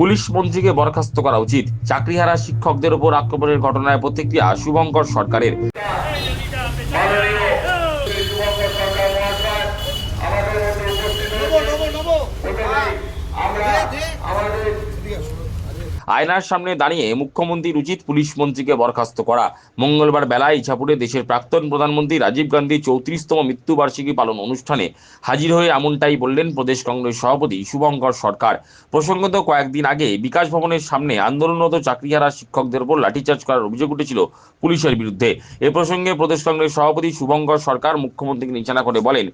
Police মন্ত্রীকে বরখাস্ত করা উচিত। চাকরিহারা শিক্ষকদের উপর আক্রমণের ঘটনায় প্রতিক্রিয়া শুভঙ্কর সরকারের। আয়নার সামনে দাঁড়িয়ে মুখ্যমন্ত্রীর উচিত পুলিশ মন্ত্রীকে বরখাস্ত করা। মঙ্গলবার বেলায় ইছাপুরে দেশের প্রাক্তন প্রধানমন্ত্রী রাজীব গান্ধী চৌত্রিশতম মৃত্যুবার্ষিকী পালন অনুষ্ঠানে হাজির হয়ে এমনটাই বললেন প্রদেশ কংগ্রেস সভাপতি শুভঙ্কর সরকার। প্রসঙ্গত কয়েকদিন আগে বিকাশ ভবনের সামনে আন্দোলনরত চাকরিহারা শিক্ষকদের উপর লাঠিচার্জ করার অভিযোগ উঠেছিল পুলিশের বিরুদ্ধে। এ প্রসঙ্গে প্রদেশ কংগ্রেস সভাপতি শুভঙ্কর সরকার মুখ্যমন্ত্রীকে নিশানা করে বলেন,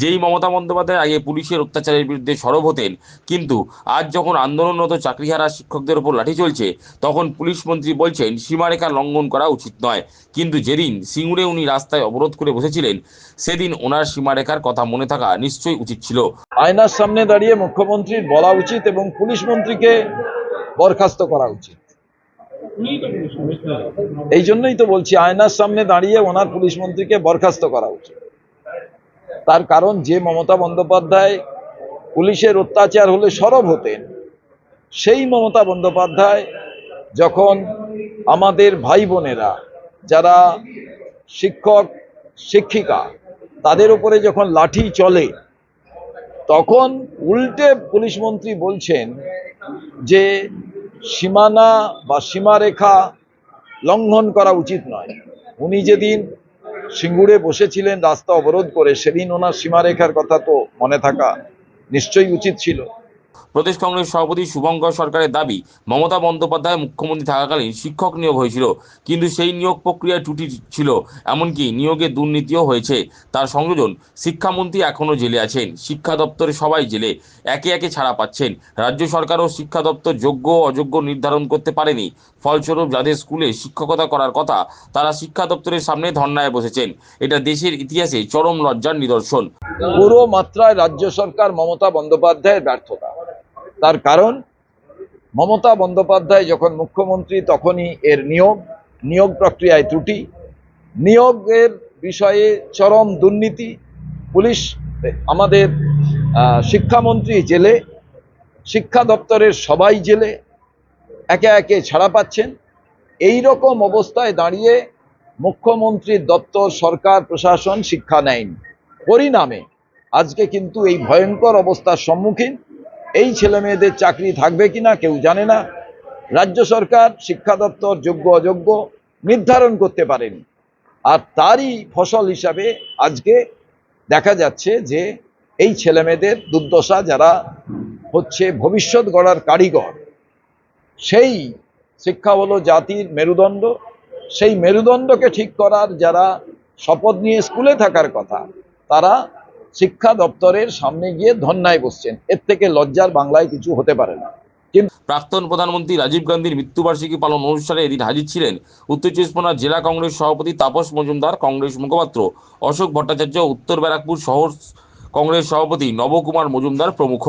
যেই মমতা বন্দ্যোপাধ্যায় আগে পুলিশের অত্যাচারের বিরুদ্ধে সরব হতেন, কিন্তু আজ যখন আন্দোলনরত চাকরিহারা শিক্ষকদের উপর লাঠি চলছে। তখন পুলিশ মন্ত্রী বলছেন, সীমারেখা লঙ্ঘন করা উচিত নয়। কিন্তু যেদিন সিঙ্গুরে উনি রাস্তায় অবরোধ করে বসেছিলেন, সেদিন ওনার সীমারেখার কথা মনে থাকা নিশ্চয়ই উচিত ছিল। আয়নার সামনে দাঁড়িয়ে মুখ্যমন্ত্রীর বলা উচিত এবং পুলিশ মন্ত্রীকে বরখাস্ত করা উচিত। এই জন্যই তো বলছি, আয়নার সামনে দাঁড়িয়ে ওনার পুলিশ মন্ত্রীকে বরখাস্ত করা উচিত। তার কারণ, যে মমতা বন্দ্যোপাধ্যায় পুলিশের অত্যাচার হলে সরব হতেন সেই মমতা বন্দ্যোপাধ্যায় যখন আমাদের ভাই বোনেরা, যারা শিক্ষক, শিক্ষিকা, তাদের উপরে যখন লাঠি চলে, তখন উল্টে পুলিশ মন্ত্রী বলছেন যে সীমানা বা সীমারেখা লঙ্ঘন করা উচিত নয়। উনি যেদিন সিঙ্গুরে বসেছিলেন, রাস্তা অবরোধ করে, সেদিন ওনার সীমারেখার কথা তো মনে থাকা নিশ্চয়ই উচিত ছিল। প্রদেশ কংগ্রেস সভাপতি শুভঙ্কর সরকারের দাবি, মমতা বন্দ্যোপাধ্যায় মুখ্যমন্ত্রী থাকাকালীন শিক্ষক নিয়োগ হয়েছিল, কিন্তু সেই নিয়োগ প্রক্রিয়ায় ত্রুটি ছিল, এমনকি নিয়োগে দুর্নীতিও হয়েছে। তার সংযোজন শিক্ষামন্ত্রী এখনও জেলে আছেন। শিক্ষা দপ্তরে সবাই জেলে, একে একে ছাড়া পাচ্ছেন। রাজ্য সরকারও শিক্ষা দপ্তর যোগ্য অযোগ্য নির্ধারণ করতে পারেনি। ফলস্বরূপ যাদের স্কুলে শিক্ষকতা করার কথা, তারা শিক্ষা দপ্তরের সামনে ধর্নায় বসেছেন। এটা দেশের ইতিহাসে চরম লজ্জার নিদর্শন। পুরো মাত্রায় রাজ্য সরকার মমতা বন্দ্যোপাধ্যায়ের ব্যর্থতা। তার কারণ, মমতা বন্দ্যোপাধ্যায় যখন মুখ্যমন্ত্রী তখনই এর নিয়োগ নিয়োগ প্রক্রিয়ায় ত্রুটি। নিয়োগের বিষয়ে চরম দুর্নীতি। পুলিশ, আমাদের শিক্ষামন্ত্রী জেলে, শিক্ষা দপ্তরের সবাই জেলে, একে একে ছাড়া পাচ্ছেন। এই রকম অবস্থায় দাঁড়িয়ে মুখ্যমন্ত্রীর দপ্তর, সরকার, প্রশাসন শিক্ষা নেয়নি। পরিণামে, আজকে কিন্তু এই ভয়ঙ্কর অবস্থার সম্মুখীন এই ছেলে মেয়েদের চাকরি থাকবে কিনা কেউ জানে না। রাজ্য সরকার শিক্ষা দপ্তর যোগ্য অযোগ্য নির্ধারণ করতে পারেনি। আর তারই ফসল হিসাবে আজকে দেখা যাচ্ছে যে এই ছেলে মেয়েদের দুর্দশা যারা হচ্ছে ভবিষ্যৎ গড়ার কারিগর, সেই শিক্ষা হলো জাতির মেরুদণ্ড, সেই মেরুদণ্ডকে ঠিক করার যারা শপথ নিয়ে স্কুলে থাকার কথা, তারা শিক্ষা দপ্তরের সামনে গিয়ে ধন্যায় বসছেন। এর থেকে লজ্জার বাংলায় কিছু হতে পারে না। প্রাক্তন প্রধানমন্ত্রী রাজীব গান্ধীর মৃত্যুবার্ষিকী পালন অনুষ্ঠানে এদিন হাজির ছিলেন উত্তর চব্বিশ পরগনার জেলা কংগ্রেস সভাপতি তাপস মজুমদার, কংগ্রেস মুখপাত্র অশোক ভট্টাচার্য, উত্তর ব্যারাকপুর শহর কংগ্রেস সভাপতি নবকুমার মজুমদার প্রমুখ।